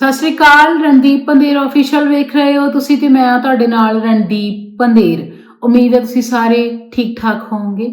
ਸਤਿ ਸ਼੍ਰੀ ਅਕਾਲ, ਰਣਦੀਪ ਪੰਦੇਰ ਅਫੀਸ਼ੀਅਲ ਵੇਖ ਰਹੇ ਹੋ ਤੁਸੀਂ ਤੇ ਮੈਂ ਤੁਹਾਡੇ ਨਾਲ ਰਣਦੀਪ ਪੰਦੇਰ ਉਮੀਦ ਹੈ ਤੁਸੀਂ ਸਾਰੇ ਠੀਕ ਠਾਕ ਹੋਵੋਗੇ।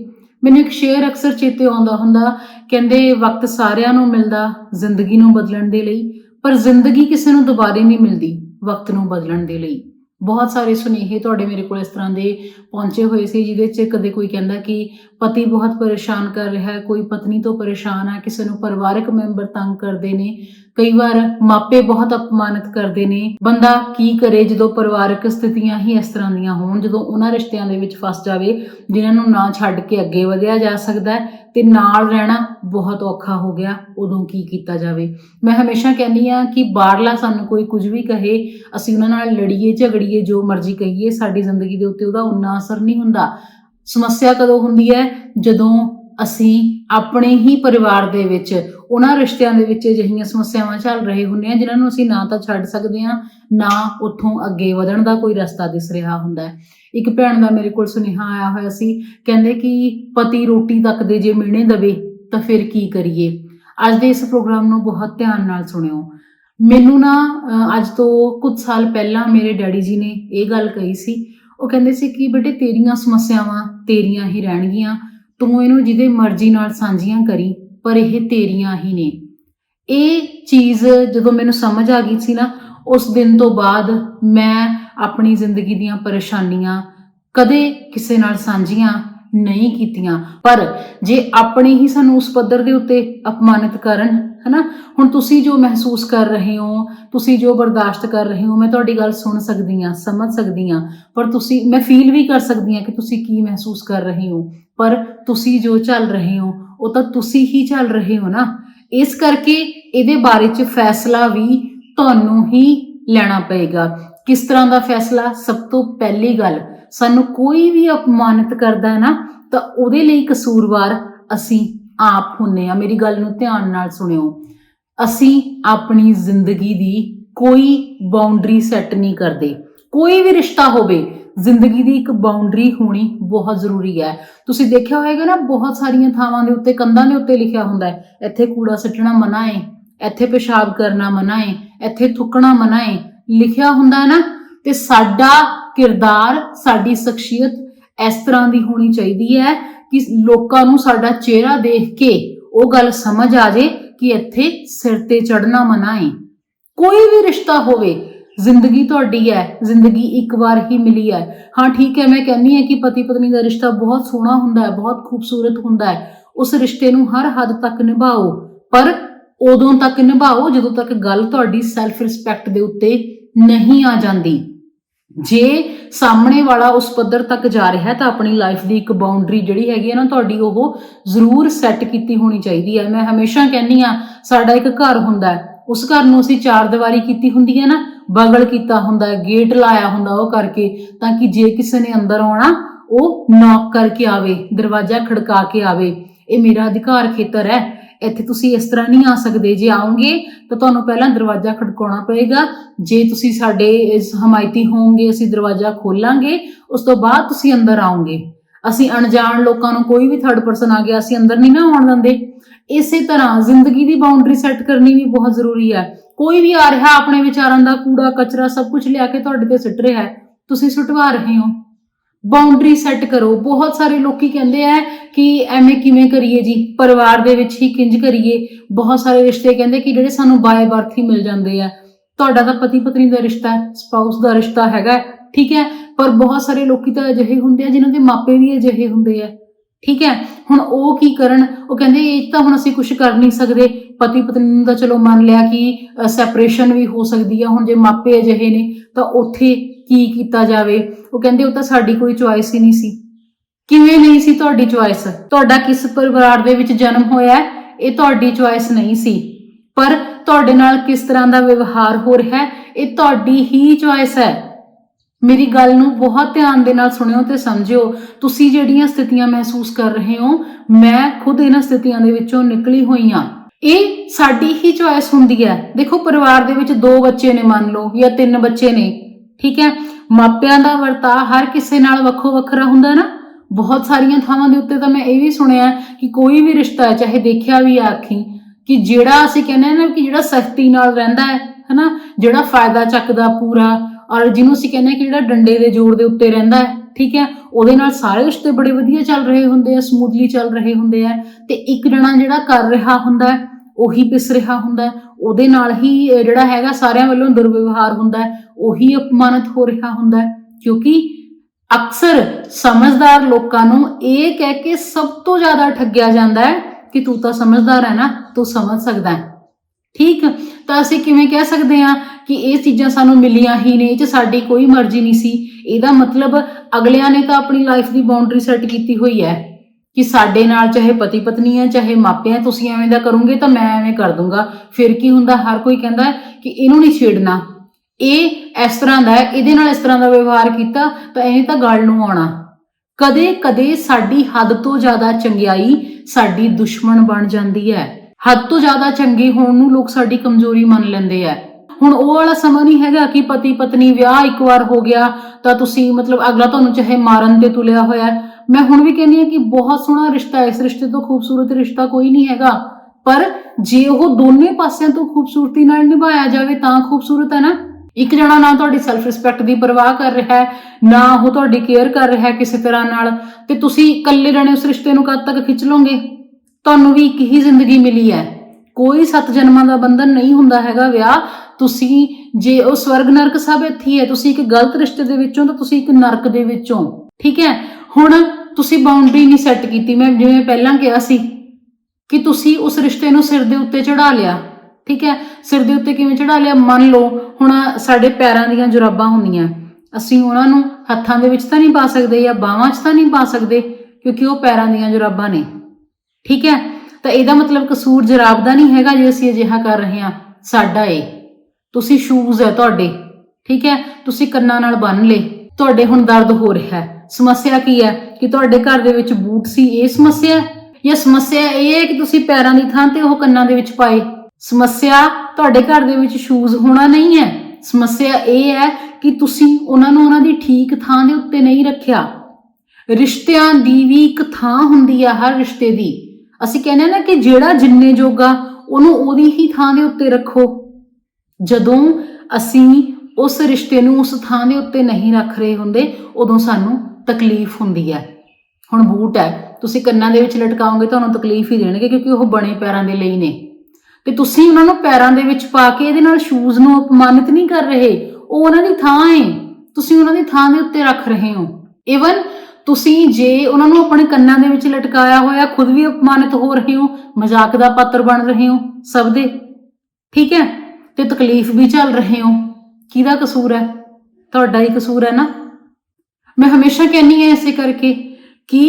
ਮੈਨੂੰ ਇੱਕ ਸ਼ੇਅਰ ਅਕਸਰ ਚੇਤੇ ਆਉਂਦਾ ਹੁੰਦਾ, ਕਹਿੰਦੇ ਵਕਤ ਸਾਰਿਆਂ ਨੂੰ ਮਿਲਦਾ, ਜ਼ਿੰਦਗੀ ਨੂੰ ਬਦਲਣ ਦੇ ਲਈ, ਪਰ ਜ਼ਿੰਦਗੀ ਕਿਸੇ ਨੂੰ ਦੁਬਾਰੇ ਨਹੀਂ ਮਿਲਦੀ, ਵਕਤ ਨੂੰ ਬਦਲਣ ਦੇ ਲਈ। ਬਹੁਤ ਸਾਰੇ ਸੁਨੇਹੇ ਤੁਹਾਡੇ ਮੇਰੇ ਕੋਲ ਇਸ ਤਰ੍ਹਾਂ ਦੇ ਪਹੁੰਚੇ ਹੋਏ ਸੀ, ਜਿਹਦੇ 'ਚ ਕਦੇ ਕੋਈ ਕਹਿੰਦਾ ਕਿ ਪਤੀ ਬਹੁਤ ਪਰੇਸ਼ਾਨ ਕਰ ਰਿਹਾ ਹੈ, ਕੋਈ ਪਤਨੀ ਤੋਂ ਪਰੇਸ਼ਾਨ ਹੈ, ਕਿਸੇ ਨੂੰ ਪਰਿਵਾਰਕ ਮੈਂਬਰ ਤੰਗ ਕਰਦੇ ਨੇ ਕਈ ਵਾਰ ਮਾਪੇ ਬਹੁਤ ਅਪਮਾਨਿਤ ਕਰਦੇ ਨੇ, ਬੰਦਾ ਕੀ ਕਰੇ ਜਦੋਂ ਪਰਿਵਾਰਕ ਸਥਿਤੀਆਂ ਹੀ ਇਸ ਤਰ੍ਹਾਂ ਦੀਆਂ ਹੋਣ, ਜਦੋਂ ਉਹਨਾਂ ਰਿਸ਼ਤਿਆਂ ਦੇ ਵਿੱਚ ਫਸ ਜਾਵੇ, ਜਿਨ੍ਹਾਂ ਨੂੰ ਨਾ ਛੱਡ ਕੇ ਅੱਗੇ ਵਧਿਆ ਜਾ ਸਕਦਾ ਹੈ ਤੇ ਨਾਲ ਰਹਿਣਾ ਬਹੁਤ ਔਖਾ ਹੋ ਗਿਆ, ਉਦੋਂ ਕੀ ਕੀਤਾ ਜਾਵੇ। ਮੈਂ ਹਮੇਸ਼ਾ ਕਹਿੰਦੀ ਆ ਕਿ ਬਾਹਰਲਾ ਸਾਨੂੰ ਕੋਈ ਕੁਝ ਵੀ ਕਹੇ, ਅਸੀਂ ਉਹਨਾਂ ਨਾਲ ਲੜੀਏ, ਝਗੜੀਏ, ਜੋ ਮਰਜ਼ੀ ਕਹੀਏ, ਸਾਡੀ ਜ਼ਿੰਦਗੀ ਦੇ ਉੱਤੇ ਉਹਦਾ ਉਨਾ ਅਸਰ ਨਹੀਂ ਹੁੰਦਾ। ਸਮੱਸਿਆ ਕਦੋਂ ਹੁੰਦੀ ਹੈ? ਜਦੋਂ ਅਸੀਂ ਆਪਣੇ ਹੀ ਪਰਿਵਾਰ ਦੇ ਵਿੱਚ, ਉਹਨਾਂ ਰਿਸ਼ਤਿਆਂ ਦੇ ਵਿੱਚ ਅਜਿਹੀਆਂ ਸਮੱਸਿਆਵਾਂ ਚੱਲ ਰਹੇ ਹੁੰਦੇ ਆ, ਜਿਨ੍ਹਾਂ ਨੂੰ ਅਸੀਂ ਨਾ ਤਾਂ ਛੱਡ ਸਕਦੇ ਆ ਨਾ ਉੱਥੋਂ ਅੱਗੇ ਵਧਣ ਦਾ ਕੋਈ ਰਸਤਾ ਦਿਸ ਰਿਹਾ ਹੁੰਦਾ ਹੈ। ਇੱਕ ਭੈਣ ਦਾ ਮੇਰੇ ਕੋਲ ਸੁਨੇਹਾ ਆਇਆ ਹੋਇਆ ਸੀ, ਕਹਿੰਦੇ ਕਿ ਪਤੀ ਰੋਟੀ ਤੱਕ ਦੇ ਜੇ ਮਿਹਣੇ ਦਵੇ, ਤਾਂ ਫਿਰ ਕੀ ਕਰੀਏ? ਅੱਜ ਦੇ ਇਸ ਪ੍ਰੋਗਰਾਮ ਨੂੰ ਬਹੁਤ ਧਿਆਨ ਨਾਲ ਸੁਣਿਓ। ਮੈਨੂੰ ਨਾ ਅੱਜ ਤੋਂ ਕੁਝ ਸਾਲ ਪਹਿਲਾਂ ਮੇਰੇ ਡੈਡੀ ਜੀ ਨੇ ਇਹ ਗੱਲ ਕਹੀ ਸੀ। ਉਹ ਕਹਿੰਦੇ ਸੀ ਕਿ ਬੇਟੇ ਤੇਰੀਆਂ ਸਮੱਸਿਆਵਾਂ ਤੇਰੀਆਂ ਹੀ ਰਹਿਣਗੀਆਂ ਤੂੰ ਇਹਨੂੰ ਜਿਹਦੇ ਮਰਜ਼ੀ ਨਾਲ ਸਾਂਝੀਆਂ ਕਰੀ, ਪਰ ਇਹ ਤੇਰੀਆਂ ਹੀ ਨੇ। ਇਹ ਚੀਜ਼ ਜਦੋਂ ਮੈਨੂੰ ਸਮਝ ਆ ਗਈ ਸੀ ਨਾ, ਉਸ ਦਿਨ ਤੋਂ ਬਾਅਦ ਮੈਂ ਆਪਣੀ ਜ਼ਿੰਦਗੀ ਦੀਆਂ ਪਰੇਸ਼ਾਨੀਆਂ ਕਦੇ ਕਿਸੇ ਨਾਲ ਸਾਂਝੀਆਂ ਨਹੀਂ ਕੀਤੀਆਂ। ਪਰ ਜੇ ਆਪਣੇ ਹੀ ਸਾਨੂੰ ਉਸ ਪੱਧਰ ਦੇ ਉੱਤੇ ਅਪਮਾਨਿਤ ਕਰਨ, ਹਨਾ? ਹੁਣ ਤੁਸੀਂ ਜੋ ਮਹਿਸੂਸ ਕਰ ਰਹੇ ਹੋ, ਤੁਸੀਂ ਜੋ ਬਰਦਾਸ਼ਤ ਕਰ ਰਹੇ ਹੋ, ਮੈਂ ਤੁਹਾਡੀ ਗੱਲ ਸੁਣ ਸਕਦੀ ਹਾਂ, ਸਮਝ ਸਕਦੀ ਹਾਂ, ਪਰ ਤੁਸੀਂ, ਮੈਂ ਫੀਲ ਵੀ ਕਰ ਸਕਦੀ ਹਾਂ ਕਿ ਤੁਸੀਂ ਕੀ ਮਹਿਸੂਸ ਕਰ ਰਹੇ ਹੋ। ਪਰ ਤੁਸੀਂ ਜੋ ਚੱਲ ਰਹੇ ਹੋ, ਉਹ ਤਾਂ ਤੁਸੀਂ ਹੀ ਚੱਲ ਰਹੇ ਹੋ ਨਾ। ਇਸ ਕਰਕੇ ਇਹਦੇ ਬਾਰੇ ਚ ਫੈਸਲਾ ਵੀ ਤੁਹਾਨੂੰ ਹੀ ਲੈਣਾ ਪਏਗਾ। ਕਿਸ ਤਰ੍ਹਾਂ ਦਾ ਫੈਸਲਾ? ਸਭ ਤੋਂ ਪਹਿਲੀ ਗੱਲ, ਸਾਨੂੰ ਕੋਈ ਵੀ ਅਪਮਾਨਿਤ ਕਰਦਾ ਹੈ ਨਾ, ਤਾਂ ਉਹਦੇ ਲਈ ਕਸੂਰਵਾਰ ਅਸੀਂ ਆਪ ਹੁੰਨੇ ਆ ਮੇਰੀ ਗੱਲ ਨੂੰ ਧਿਆਨ ਨਾਲ ਸੁਣਿਓ। ਅਸੀਂ ਆਪਣੀ ਜ਼ਿੰਦਗੀ ਦੀ ਕੋਈ ਬਾਉਂਡਰੀ ਸੈੱਟ ਨਹੀਂ ਕਰਦੇ। ਕੋਈ ਵੀ ਰਿਸ਼ਤਾ ਹੋਵੇ ਜ਼ਿੰਦਗੀ ਦੀ ਇੱਕ ਬਾਉਂਡਰੀ ਹੋਣੀ ਬਹੁਤ ਜ਼ਰੂਰੀ ਹੈ। ਤੁਸੀਂ ਦੇਖਿਆ ਹੋਵੇਗਾ ਨਾ, ਬਹੁਤ ਸਾਰੀਆਂ ਥਾਵਾਂ ਦੇ ਉੱਤੇ, ਕੰਧਾਂ ਦੇ ਉੱਤੇ ਲਿਖਿਆ ਹੁੰਦਾ ਹੈ, ਇੱਥੇ ਕੂੜਾ ਸੱਟਣਾ ਮਨਾ ਹੈ, ਇੱਥੇ ਪਿਸ਼ਾਬ ਕਰਨਾ ਮਨਾ ਹੈ, ਇੱਥੇ ਥੁੱਕਣਾ ਮਨਾ ਹੈ। ਲਿਖਿਆ ਹੁੰਦਾ ਹੈ ਨਾ, ਤੇ ਸਾਡਾ ਕਿਰਦਾਰ, ਸਾਡੀ ਸ਼ਖਸੀਅਤ ਇਸ ਤਰ੍ਹਾਂ ਦੀ ਹੋਣੀ ਚਾਹੀਦੀ ਹੈ ਕਿ ਲੋਕਾਂ ਨੂੰ ਸਾਡਾ ਚਿਹਰਾ ਦੇਖ ਕੇ ਉਹ ਗੱਲ ਸਮਝ ਆ ਜੇ ਕਿ ਇੱਥੇ ਸਿਰ ਤੇ ਚੜਨਾ ਮਨਾ ਹੈ। ਕੋਈ ਵੀ ਰਿਸ਼ਤਾ ਹੋਵੇ ਜ਼ਿੰਦਗੀ ਤੁਹਾਡੀ ਹੈ, ਜ਼ਿੰਦਗੀ ਇੱਕ ਵਾਰ ਹੀ ਮਿਲੀ ਹੈ। ਹਾਂ, ਠੀਕ ਹੈ, ਮੈਂ ਕਹਿੰਨੀ ਹਾਂ ਕਿ ਪਤੀ ਪਤਨੀ ਦਾ ਰਿਸ਼ਤਾ ਬਹੁਤ ਸੋਹਣਾ ਹੁੰਦਾ ਹੈ, ਬਹੁਤ ਖੂਬਸੂਰਤ ਹੁੰਦਾ ਹੈ। ਉਸ ਰਿਸ਼ਤੇ ਨੂੰ ਹਰ ਹੱਦ ਤੱਕ ਨਿਭਾਓ, ਪਰ ਉਦੋਂ ਤੱਕ ਨਿਭਾਓ ਜਦੋਂ ਤੱਕ ਗੱਲ ਤੁਹਾਡੀ ਸੈਲਫ ਰਿਸਪੈਕਟ ਦੇ ਉੱਤੇ ਨਹੀਂ ਆ ਜਾਂਦੀ। ਜੇ ਸਾਹਮਣੇ ਵਾਲਾ ਉਸ ਪੱਧਰ ਤੱਕ ਜਾ ਰਿਹਾ ਤਾਂ ਆਪਣੀ ਲਾਈਫ ਦੀ ਇੱਕ ਬਾਉਂਡਰੀ ਜਿਹੜੀ ਹੈਗੀ ਹੈ ਨਾ, ਤੁਹਾਡੀ ਉਹ ਜ਼ਰੂਰ ਸੈੱਟ ਕੀਤੀ ਹੋਣੀ ਚਾਹੀਦੀ ਹੈ। ਮੈਂ ਹਮੇਸ਼ਾ ਕਹਿੰਨੀ ਆ ਸਾਡਾ ਇੱਕ ਘਰ ਹੁੰਦਾ ਉਸ ਘਰ ਨੂੰ ਅਸੀਂ ਚਾਰ ਦੀਵਾਰੀ ਕੀਤੀ ਹੁੰਦੀ ਹੈ ਨਾ ਬਗਲ ਕੀਤਾ ਹੁੰਦਾ ਗੇਟ ਲਾਇਆ ਹੁੰਦਾ ਉਹ ਕਰਕੇ, ਤਾਂ ਕਿ ਜੇ ਕਿਸੇ ਨੇ ਅੰਦਰ ਆਉਣਾ, ਉਹ ਨੌਕ ਕਰਕੇ ਆਵੇ, ਦਰਵਾਜ਼ਾ ਖੜਕਾ ਕੇ ਆਵੇ। ਇਹ ਮੇਰਾ ਅਧਿਕਾਰ ਖੇਤਰ ਹੈ। ਇੱਥੇ ਤੁਸੀਂ ਇਸ ਤਰ੍ਹਾਂ ਨਹੀਂ ਆ ਸਕਦੇ। ਜੇ ਆਉਂਗੇ, ਤਾਂ ਤੁਹਾਨੂੰ ਪਹਿਲਾਂ ਦਰਵਾਜ਼ਾ ਖੜਕਾਉਣਾ ਪਏਗਾ। ਜੇ ਤੁਸੀਂ ਸਾਡੇ ਇਸ ਹਮਾਇਤੀ ਹੋਵੋਗੇ, ਅਸੀਂ ਦਰਵਾਜ਼ਾ ਖੋਲਾਂਗੇ, ਉਸ ਤੋਂ ਬਾਅਦ ਤੁਸੀਂ ਅੰਦਰ ਆਉਂਗੇ ਅਸੀਂ ਅਣਜਾਣ ਲੋਕਾਂ ਨੂੰ ਕੋਈ ਵੀ ਥਰਡ ਪਰਸਨ ਆ ਗਿਆ, ਅਸੀਂ ਅੰਦਰ ਨਹੀਂ ਨਾ ਆਉਣ ਦਿੰਦੇ। ਇਸੇ ਤਰ੍ਹਾਂ ਜ਼ਿੰਦਗੀ ਦੀ ਬਾਉਂਡਰੀ ਸੈੱਟ ਕਰਨੀ ਵੀ ਬਹੁਤ ਜ਼ਰੂਰੀ ਹੈ। ਕੋਈ ਵੀ ਆ ਰਿਹਾ ਆਪਣੇ ਵਿਚਾਰਾਂ ਦਾ ਕੂੜਾ ਕਚਰਾ ਸਭ ਕੁਝ ਲਿਆ ਕੇ ਤੁਹਾਡੇ ਤੇ ਸਿੱਟ ਰਿਹਾ ਹੈ, ਤੁਸੀਂ ਸੁਟਵਾ ਰਹੇ ਹੋ। ਬਾਉਂਡਰੀ ਸੈੱਟ ਕਰੋ। ਬਹੁਤ ਸਾਰੇ ਲੋਕੀ ਕਹਿੰਦੇ ਆ ਕਿ ਐਵੇਂ ਕਿਵੇਂ ਕਰੀਏ ਜੀ? ਪਰਿਵਾਰ ਦੇ ਵਿੱਚ ਹੀ ਕਿੰਜ ਕਰੀਏ? ਬਹੁਤ ਸਾਰੇ ਰਿਸ਼ਤੇ ਕਹਿੰਦੇ ਕਿ ਜਿਹੜੇ ਸਾਨੂੰ ਬਾਏ ਬਰਥ ਹੀ ਮਿਲ ਜਾਂਦੇ ਆ। ਤੁਹਾਡਾ ਤਾਂ ਪਤੀ ਪਤਨੀ ਦਾ ਰਿਸ਼ਤਾ ਹੈ ਸਪਾਊਸ ਦਾ ਰਿਸ਼ਤਾ ਹੈਗਾ ਠੀਕ ਹੈ? ਪਰ ਬਹੁਤ ਸਾਰੇ ਲੋਕੀ ਤਾਂ ਅਜਿਹੇ ਹੁੰਦੇ ਆ ਜਿਨ੍ਹਾਂ ਦੇ ਮਾਪੇ ਵੀ ਅਜਿਹੇ ਹੁੰਦੇ ਆ, ਠੀਕ ਹੈ? ਹੁਣ ਉਹ ਕੀ ਕਰਨ? ਉਹ ਕਹਿੰਦੇ ਇਹ ਤਾਂ ਹੁਣ ਅਸੀਂ ਕੁਝ ਕਰ ਨਹੀਂ ਸਕਦੇ। ਪਤੀ ਪਤਨੀ ਨੂੰ ਤਾਂ ਚਲੋ ਮੰਨ ਲਿਆ ਕਿ ਸੈਪਰੇਸ਼ਨ ਵੀ ਹੋ ਸਕਦੀ ਆ, ਹੁਣ ਜੇ ਮਾਪੇ ਅਜਿਹੇ ਨੇ, ਤਾਂ ਉੱਥੇ ਕੀ ਕੀਤਾ ਜਾਵੇ? ਉਹ ਕਹਿੰਦੇ, ਉਹ ਤਾਂ ਸਾਡੀ ਕੋਈ ਚੁਆਇਸ ਹੀ ਨਹੀਂ ਸੀ। ਕਿਵੇਂ ਨਹੀਂ ਸੀ ਤੁਹਾਡੀ ਚੁਆਇਸ ਤੁਹਾਡਾ ਕਿਸ ਪਰਿਵਾਰ ਦੇ ਵਿੱਚ ਜਨਮ ਹੋਇਆ ਇਹ ਤੁਹਾਡੀ ਚੁਆਇਸ ਨਹੀਂ ਸੀ। ਪਰ ਤੁਹਾਡੇ ਨਾਲ ਕਿਸ ਤਰ੍ਹਾਂ ਦਾ ਵਿਵਹਾਰ ਹੋ ਰਿਹਾ ਹੈ? ਇਹ ਤੁਹਾਡੀ ਹੀ ਚੁਆਇਸ ਹੈ। ਮੇਰੀ ਗੱਲ ਨੂੰ ਬਹੁਤ ਧਿਆਨ ਦੇ ਨਾਲ ਸੁਣਿਓ ਤੇ ਸਮਝਿਓ। ਤੁਸੀਂ ਜਿਹੜੀਆਂ ਸਥਿਤੀਆਂ ਮਹਿਸੂਸ ਕਰ ਰਹੇ ਹੋ, ਮੈਂ ਖੁਦ ਇਹਨਾਂ ਸਥਿਤੀਆਂ ਦੇ ਵਿੱਚੋਂ ਨਿਕਲੀ ਹੋਈ ਹਾਂ। ਇਹ ਸਾਡੀ ਹੀ ਚੁਆਇਸ ਹੁੰਦੀ ਹੈ। ਦੇਖੋ, ਪਰਿਵਾਰ ਦੇ ਵਿੱਚ ਦੋ ਬੱਚੇ ਨੇ, ਮੰਨ ਲਓ, ਜਾਂ ਤਿੰਨ ਬੱਚੇ ਨੇ, ਠੀਕ ਹੈ? ਮਾਪਿਆਂ ਦਾ ਵਰਤਾਅ ਹਰ ਕਿਸੇ ਨਾਲ ਵੱਖੋ ਵੱਖਰਾ ਹੁੰਦਾ ਨਾ। ਬਹੁਤ ਸਾਰੀਆਂ ਥਾਵਾਂ ਦੇ ਉੱਤੇ ਤਾਂ ਮੈਂ ਇਹ ਵੀ ਸੁਣਿਆ ਕਿ ਕੋਈ ਵੀ ਰਿਸ਼ਤਾ ਹੈ ਚਾਹੇ ਦੇਖਿਆ ਵੀ ਆ ਅੱਖੀਂ, ਕਿ ਜਿਹੜਾ ਅਸੀਂ ਕਹਿੰਦੇ ਹਾਂ ਨਾ ਕਿ ਜਿਹੜਾ ਸਖਤੀ ਨਾਲ ਰਹਿੰਦਾ ਹੈ, ਹਨਾ? ਜਿਹੜਾ ਫਾਇਦਾ ਚੱਕਦਾ ਪੂਰਾ, ਔਰ ਜਿਹਨੂੰ ਅਸੀਂ ਕਹਿੰਦੇ ਹਾਂ ਕਿ ਜਿਹੜਾ ਡੰਡੇ ਦੇ ਜ਼ੋਰ ਦੇ ਉੱਤੇ ਰਹਿੰਦਾ ਹੈ, ਠੀਕ ਹੈ? ਉਹਦੇ ਨਾਲ ਸਾਰੇ ਰਿਸ਼ਤੇ ਬੜੇ ਵਧੀਆ ਚੱਲ ਰਹੇ ਹੁੰਦੇ ਆ ਸਮੂਥਲੀ ਚੱਲ ਰਹੇ ਹੁੰਦੇ ਆ, ਤੇ ਇੱਕ ਜਣਾ ਜਿਹੜਾ ਕਰ ਰਿਹਾ ਹੁੰਦਾ ਹੈ ਉਹੀ ਪਿਸ ਰਿਹਾ ਹੁੰਦਾ ਉਹਦੇ ਨਾਲ ਹੀ ਜਿਹੜਾ ਹੈਗਾ ਸਾਰਿਆਂ ਵੱਲੋਂ ਦੁਰਵਿਵਹਾਰ ਹੁੰਦਾ ਉਹੀ ਅਪਮਾਨਿਤ ਹੋ ਰਿਹਾ ਹੁੰਦਾ ਕਿਉਂਕਿ ਅਕਸਰ ਸਮਝਦਾਰ ਲੋਕਾਂ ਨੂੰ ਇਹ ਕਹਿ ਕੇ ਸਭ ਤੋਂ ਜ਼ਿਆਦਾ ਠੱਗਿਆ ਜਾਂਦਾ ਹੈ ਕਿ ਤੂੰ ਤਾਂ ਸਮਝਦਾਰ ਹੈ ਨਾ, ਤੂੰ ਸਮਝ ਸਕਦਾ ਹੈ। ਠੀਕ? ਤਾਂ ਅਸੀਂ ਕਿਵੇਂ ਕਹਿ ਸਕਦੇ ਹਾਂ ਕਿ ਇਹ ਚੀਜ਼ਾਂ ਸਾਨੂੰ ਮਿਲੀਆਂ ਹੀ ਨੇ ਇਹ 'ਚ ਸਾਡੀ ਕੋਈ ਮਰਜ਼ੀ ਨਹੀਂ ਸੀ। ਇਹਦਾ ਮਤਲਬ ਅਗਲਿਆਂ ਨੇ ਤਾਂ ਆਪਣੀ ਲਾਈਫ ਦੀ ਬਾਉਂਡਰੀ ਸੈੱਟ ਕੀਤੀ ਹੋਈ ਹੈ। ਕਿ ਸਾਡੇ ਨਾਲ ਚਾਹੇ ਪਤੀ ਪਤਨੀ ਹੈ, ਚਾਹੇ ਮਾਪੇ ਹੈ, ਤੁਸੀਂ ਐਵੇਂ ਦਾ ਕਰੋਗੇ ਤਾਂ ਮੈਂ ਐਵੇਂ ਕਰ ਦੂੰਗਾ। ਫਿਰ ਕੀ ਹੁੰਦਾ? ਹਰ ਕੋਈ ਕਹਿੰਦਾ ਕਿ ਇਹਨੂੰ ਨਹੀਂ ਛੇੜਨਾ। ਇਹ ਇਸ ਤਰ੍ਹਾਂ ਦਾ ਹੈ, ਇਹਦੇ ਨਾਲ ਇਸ ਤਰ੍ਹਾਂ ਦਾ ਵਿਵਹਾਰ ਕੀਤਾ ਤਾਂ ਐਵੇਂ ਤਾਂ ਗੱਲ ਨੂੰ ਆਉਣਾ। ਕਦੇ ਕਦੇ ਸਾਡੀ ਹੱਦ ਤੋਂ ਜ਼ਿਆਦਾ ਚੰਗਿਆਈ ਸਾਡੀ ਦੁਸ਼ਮਣ ਬਣ ਜਾਂਦੀ ਹੈ। ਹੱਦ ਤੋਂ ਜ਼ਿਆਦਾ ਚੰਗੇ ਹੋਣ ਨੂੰ ਲੋਕ ਸਾਡੀ ਕਮਜ਼ੋਰੀ ਮੰਨ ਲੈਂਦੇ ਆ ਹੁਣ ਉਹ ਵਾਲਾ ਸਮਾਂ ਨਹੀਂ ਹੈਗਾ ਕਿ ਪਤੀ ਪਤਨੀ ਵਿਆਹ ਇੱਕ ਵਾਰ ਹੋ ਗਿਆ ਤਾਂ ਤੁਸੀਂ ਮਤਲਬ ਅਗਲਾ ਤੁਹਾਨੂੰ ਚਾਹੇ ਮਾਰਨ ਤੇ ਤੁਲਿਆ ਹੋਇਆ ਮੈਂ ਹੁਣ ਵੀ ਕਹਿੰਦੀ ਹਾਂ ਕਿ ਬਹੁਤ ਸੋਹਣਾ ਰਿਸ਼ਤਾ ਹੈ। ਇਸ ਰਿਸ਼ਤੇ ਤੋਂ ਖੂਬਸੂਰਤ ਰਿਸ਼ਤਾ ਕੋਈ ਨਹੀਂ ਹੈਗਾ। ਪਰ ਜੇ ਉਹ ਦੋਨੇ ਪਾਸਿਆਂ ਤੋਂ ਖੂਬਸੂਰਤੀ ਨਾਲ ਨਿਭਾਇਆ ਜਾਵੇ ਤਾਂ ਖੂਬਸੂਰਤ ਹੈ ਨਾ? ਇੱਕ ਜਣਾ ਨਾ ਤੁਹਾਡੀ ਸੈਲਫ ਰਿਸਪੈਕਟ ਦੀ ਪਰਵਾਹ ਕਰ ਰਿਹਾ ਹੈ, ਨਾ ਉਹ ਤੁਹਾਡੀ ਕੇਅਰ ਕਰ ਰਿਹਾ ਹੈ ਕਿਸੇ ਤਰ੍ਹਾਂ ਨਾਲ। ਤੇ ਤੁਸੀਂ ਇਕੱਲੇ ਜਣੇ ਉਸ ਰਿਸ਼ਤੇ ਨੂੰ ਕਦ ਤੱਕ ਖਿੱਚ ਲਓਗੇ? ਤੁਹਾਨੂੰ ਵੀ ਇੱਕ ਹੀ ਜ਼ਿੰਦਗੀ ਮਿਲੀ ਹੈ। ਕੋਈ ਸੱਤ ਜਨਮਾਂ ਦਾ ਬੰਧਨ ਨਹੀਂ ਹੁੰਦਾ ਹੈਗਾ ਵਿਆਹ। ਤੁਸੀਂ ਜੇ ਉਹ ਸਵਰਗ ਨਰਕ ਸਭ ਇੱਥੇ ਹੈ, ਤੁਸੀਂ ਇੱਕ ਗਲਤ ਰਿਸ਼ਤੇ ਦੇ ਵਿੱਚੋਂ ਤਾਂ ਤੁਸੀਂ ਇੱਕ ਨਰਕ ਦੇ ਵਿੱਚੋਂ। ਠੀਕ ਹੈ? ਹੁਣ ਤੁਸੀਂ ਬਾਉਂਡਰੀ ਨਹੀਂ ਸੈੱਟ ਕੀਤੀ। ਮੈਂ ਜਿਵੇਂ ਪਹਿਲਾਂ ਕਿਹਾ ਸੀ ਕਿ ਤੁਸੀਂ ਉਸ ਰਿਸ਼ਤੇ ਨੂੰ ਸਿਰ ਦੇ ਉੱਤੇ ਚੜਾ ਲਿਆ। ਠੀਕ ਹੈ? ਸਿਰ ਦੇ ਉੱਤੇ ਕਿਵੇਂ ਚੜਾ ਲਿਆ? ਮੰਨ ਲਓ, ਹੁਣ ਸਾਡੇ ਪੈਰਾਂ ਦੀਆਂ ਜੁਰਾਬਾਂ ਹੁੰਦੀਆਂ। ਅਸੀਂ ਉਹਨਾਂ ਨੂੰ ਹੱਥਾਂ ਦੇ ਵਿੱਚ ਤਾਂ ਨਹੀਂ ਪਾ ਸਕਦੇ ਜਾਂ ਬਾਹਾਂ 'ਚ ਤਾਂ ਨਹੀਂ ਪਾ ਸਕਦੇ, ਕਿਉਂਕਿ ਉਹ ਪੈਰਾਂ ਦੀਆਂ ਜੁਰਾਬਾਂ ਨੇ। ਠੀਕ ਹੈ? ਤਾਂ ਇਹਦਾ ਮਤਲਬ ਕਸੂਰ ਜਰਾਬ ਦਾ ਨਹੀਂ ਹੈਗਾ ਜੇ ਅਸੀਂ ਅਜਿਹਾ ਕਰ ਰਹੇ ਹਾਂ। ਸਾਡਾ ਏ ਤੁਸੀਂ ਸ਼ੂਜ਼ ਹੈ ਤੁਹਾਡੇ। ਠੀਕ ਹੈ? ਤੁਸੀਂ ਕੰਨਾਂ ਨਾਲ ਬੰਨ ਲਏ। ਤੁਹਾਡੇ ਹੁਣ ਦਰਦ ਹੋ ਰਿਹਾ ਹੈ। ਸਮੱਸਿਆ ਕੀ ਹੈ? ਕਿ ਤੁਹਾਡੇ ਘਰ ਦੇ ਵਿੱਚ ਬੂਟ ਸੀ, ਇਹ ਸਮੱਸਿਆ ਜਾਂ ਸਮੱਸਿਆ ਇਹ ਹੈ ਕਿ ਤੁਸੀਂ ਪੈਰਾਂ ਦੀ ਥਾਂ ਤੇ ਉਹ ਕੰਨਾਂ ਦੇ ਵਿੱਚ ਪਾਏ? ਸਮੱਸਿਆ ਤੁਹਾਡੇ ਘਰ ਦੇ ਵਿੱਚ ਸ਼ੂਜ਼ ਹੋਣਾ ਨਹੀਂ ਹੈ। ਸਮੱਸਿਆ ਇਹ ਹੈ ਕਿ ਤੁਸੀਂ ਉਹਨਾਂ ਨੂੰ ਉਹਨਾਂ ਦੀ ਠੀਕ ਥਾਂ ਦੇ ਉੱਤੇ ਨਹੀਂ ਰੱਖਿਆ। ਰਿਸ਼ਤਿਆਂ ਦੀ ਵੀ ਇੱਕ ਥਾਂ ਹੁੰਦੀ ਆ ਹਰ ਰਿਸ਼ਤੇ ਦੀ। ਅਸੀਂ ਕਹਿੰਦੇ ਆ ਨਾ ਕਿ ਜਿਹੜਾ ਜਿੰਨੇ ਜੋਗਾ, ਉਹਨੂੰ ਉਹਦੀ ਹੀ ਥਾਂ ਦੇ ਉੱਤੇ ਰੱਖੋ। ਜਦੋਂ ਅਸੀਂ ਉਸ ਰਿਸ਼ਤੇ ਨੂੰ ਉਸ ਥਾਂ ਦੇ ਉੱਤੇ ਨਹੀਂ ਰੱਖ ਰਹੇ ਹੁੰਦੇ, ਉਦੋਂ ਸਾਨੂੰ ਤਕਲੀਫ ਹੁੰਦੀ ਹੈ। ਹੁਣ ਬੂਟ ਹੈ, ਤੁਸੀਂ ਕੰਨਾਂ ਦੇ ਵਿੱਚ ਲਟਕਾਓਗੇ ਤੁਹਾਨੂੰ ਤਕਲੀਫ ਹੀ ਦੇਣਗੇ ਕਿਉਂਕਿ ਉਹ ਬਣੇ ਪੈਰਾਂ ਦੇ ਲਈ ਨੇ। ਤੇ ਤੁਸੀਂ ਉਹਨਾਂ ਨੂੰ ਪੈਰਾਂ ਦੇ ਵਿੱਚ ਪਾ ਕੇ ਇਹਦੇ ਨਾਲ ਸ਼ੂਜ਼ ਨੂੰ ਅਪਮਾਨਿਤ ਨਹੀਂ ਕਰ ਰਹੇ। ਉਹ ਉਹਨਾਂ ਦੀ ਥਾਂ ਹੈ। ਤੁਸੀਂ ਉਹਨਾਂ ਦੀ ਥਾਂ ਦੇ ਉੱਤੇ ਰੱਖ ਰਹੇ ਹੋ। ਇਵਨ ਤੁਸੀਂ ਜੇ ਉਹਨਾਂ ਨੂੰ ਆਪਣੇ ਕੰਨਾਂ ਦੇ ਵਿੱਚ ਲਟਕਾਇਆ ਹੋਇਆ ਖੁਦ ਵੀ ਅਪਮਾਨਿਤ ਹੋ ਰਹੇ ਹੋ, ਮਜ਼ਾਕ ਦਾ ਪਾਤਰ ਬਣ ਰਹੇ ਹੋ, ਸਭ ਦੇ, ਠੀਕ ਹੈ? ਤੇ ਤਕਲੀਫ ਵੀ ਚੱਲ ਰਹੇ ਹੋ। ਕਿਹਦਾ ਕਸੂਰ ਹੈ? ਤੁਹਾਡਾ ਹੀ ਕਸੂਰ ਹੈ ਨਾ? ਮੈਂ ਹਮੇਸ਼ਾ ਕਹਿੰਨੀ ਹੈ ਇਸੇ ਕਰਕੇ ਕਿ